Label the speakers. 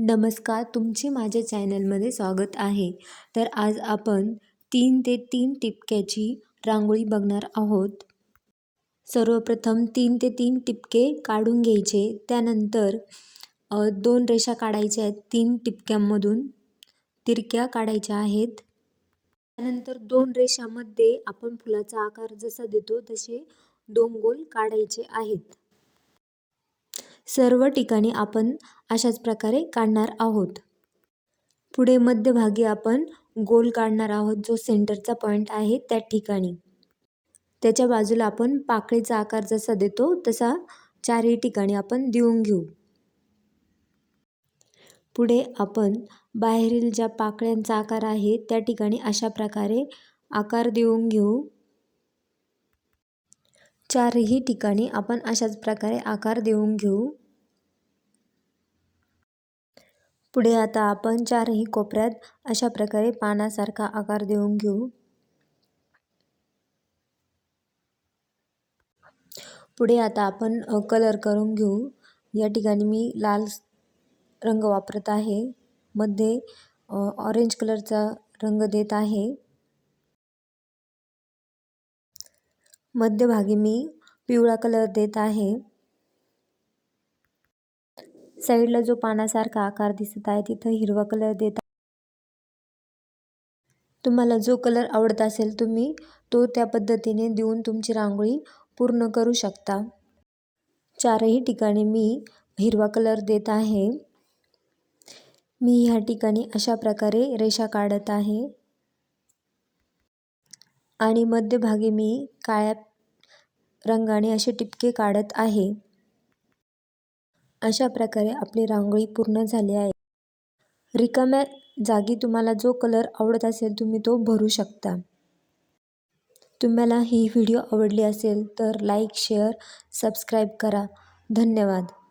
Speaker 1: नमस्कार तुमचे माझ्या चॅनलमध्ये स्वागत आहे तर आज आपण तीन ते तीन टिपक्याची रांगोळी बघणार आहोत सर्वप्रथम तीन ते तीन टिपके काढून घ्यायचे त्यानंतर दोन रेषा काढायच्या आहेत तीन टिपक्यांमधून तिरक्या काढायच्या आहेत त्यानंतर दोन रेषामध्ये आपण फुलाचा आकार जसा देतो तसे दोन गोल काढायचे आहेत सर्व ठिकाणी आपण अशाच प्रकारे काढणार आहोत पुढे मध्यभागी आपण गोल काढणार आहोत जो सेंटरचा पॉईंट आहे त्या ठिकाणी त्याच्या बाजूला आपण पाकळीचा आकार जसा देतो तसा चारही ठिकाणी आपण देऊन घेऊ पुढे आपण बाहेरील ज्या पाकळ्यांचा आकार आहे त्या ठिकाणी अशा प्रकारे आकार देऊन घेऊ चारही ठिकाणी आपण अशाच प्रकारे आकार देऊन घेऊ पुढे आता आपण चारही कोपऱ्यात अशा प्रकारे पानासारखा आकार देऊन घेऊ पुढे आता आपण कलर करून घेऊ या ठिकाणी मी लाल रंग वापरत आहे मध्ये ऑरेंज कलरचा रंग देत आहे मध्यभागी मी पिवळा कलर देत आहे साईडला जो पानासारखा आकार दिसत आहे तिथं हिरवा कलर देत तुम्हाला जो कलर आवडत असेल तुम्ही तो त्या पद्धतीने देऊन तुमची रांगोळी पूर्ण करू शकता चारही ठिकाणी मी हिरवा कलर देत आहे मी ह्या ठिकाणी अशा प्रकारे रेषा काढत आहे आणि मध्यभागी मी काळ्या रंगाने असे टिपके काढत आहे अशा प्रकारे आपली रांगोळी पूर्ण झाली आहे रिकाम्या जागी तुम्हाला जो कलर आवडत असेल तुम्ही तो भरू शकता तुम्हाला ही व्हिडिओ आवडली असेल तर लाईक शेअर सबस्क्राईब करा धन्यवाद